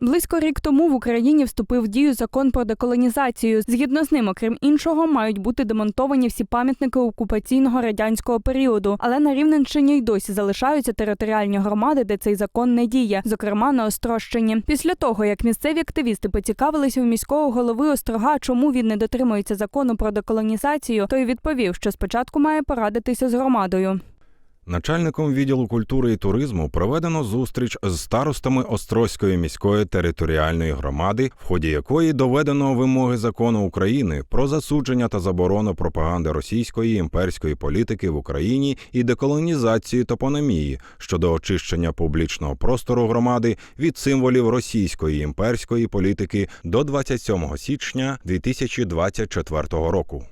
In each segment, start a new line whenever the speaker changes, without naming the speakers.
Близько рік тому в Україні вступив в дію закон про деколонізацію. Згідно з ним, окрім іншого, мають бути демонтовані всі пам'ятники окупаційного радянського періоду. Але на Рівненщині й досі залишаються територіальні громади, де цей закон не діє, зокрема на Острощині. Після того, як місцеві активісти поцікавилися у міського голови Острога, чому він не дотримується закону про деколонізацію, той відповів, що спочатку має порадитися з громадою.
Начальником відділу культури і туризму проведено зустріч з старостами Острозької міської територіальної громади, в ході якої доведено вимоги закону України про засудження та заборону пропаганди російської імперської політики в Україні і деколонізації топономії щодо очищення публічного простору громади від символів російської імперської політики до 27 січня 2024 року.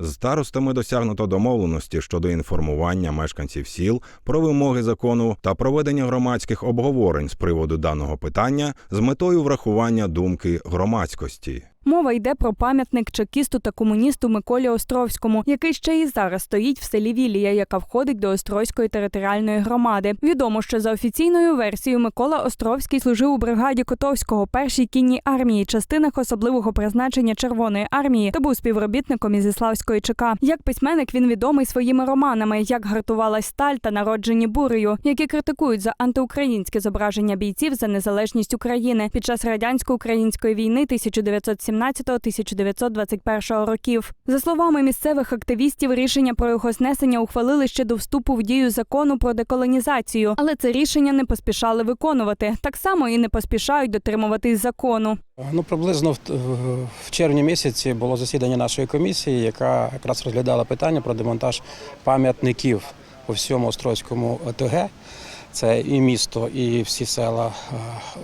З старостами досягнуто домовленості щодо інформування мешканців сіл про вимоги закону та проведення громадських обговорень з приводу даного питання з метою врахування думки громадськості.
Мова йде про пам'ятник чекісту та комуністу Миколі Островському, який ще і зараз стоїть в селі Вілія, яка входить до Острозької територіальної громади. Відомо, що за офіційною версією Микола Островський служив у бригаді Котовського, першій кінній армії, частинах особливого призначення Червоної армії та був співробітником Ізіславської ЧК. Як письменник він відомий своїми романами, як гартувалась сталь та народжені бурею, які критикують за антиукраїнське зображення бійців за незалежність України під час радянсько-української війни 1917-1921 років. За словами місцевих активістів, рішення про його знесення ухвалили ще до вступу в дію закону про деколонізацію, але це рішення не поспішали виконувати. Так само і не поспішають дотримуватись закону.
Ну, приблизно в, в червні місяці було засідання нашої комісії, яка якраз розглядала питання про демонтаж пам'ятників по всьому Острозькому ОТГ. Це і місто, і всі села е,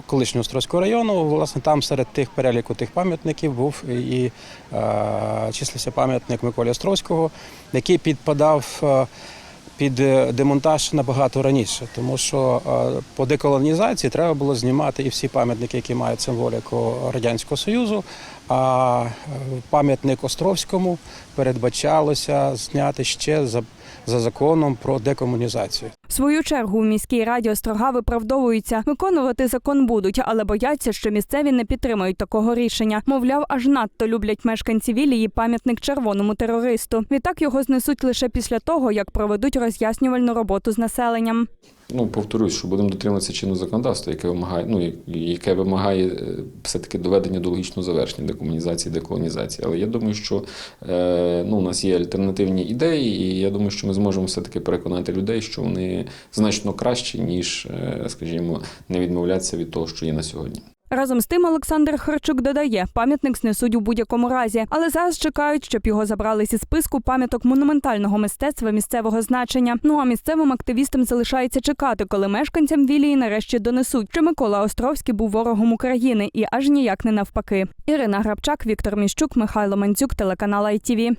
колишнього Острозького району. Власне, там серед тих переліку тих пам'ятників був і е, числився пам'ятник Миколі Островського, який підпадав. е, під демонтаж набагато раніше, тому що по деколонізації треба було знімати і всі пам'ятники, які мають символіку Радянського Союзу. А пам'ятник Островському передбачалося зняти ще за, за законом про декомунізацію.
В свою чергу у міській раді Острога виправдовуються. Виконувати закон будуть, але бояться, що місцеві не підтримають такого рішення. Мовляв, аж надто люблять мешканці Вілії пам'ятник червоному терористу. Відтак його знесуть лише після того, як проведуть роз'яснювальну роботу з населенням.
Ну, повторюсь, що будемо дотримуватися чинного законодавства, яке вимагає, ну, яке вимагає е, все-таки доведення до логічного завершення декомунізації, деколонізації. Але я думаю, що е, ну, у нас є альтернативні ідеї, і я думаю, що ми зможемо все-таки переконати людей, що вони значно кращі, ніж, е, скажімо, не відмовлятися від того, що є на сьогодні.
Разом з тим Олександр Харчук додає, пам'ятник знесуть у будь-якому разі, але зараз чекають, щоб його забрали зі списку пам'яток монументального мистецтва місцевого значення. Ну а місцевим активістам залишається чекати, коли мешканцям Вілії нарешті донесуть, що Микола Островський був ворогом України і аж ніяк не навпаки. Ірина Грабчак, Віктор Міщук, Михайло Мандзюк, телеканал ITV.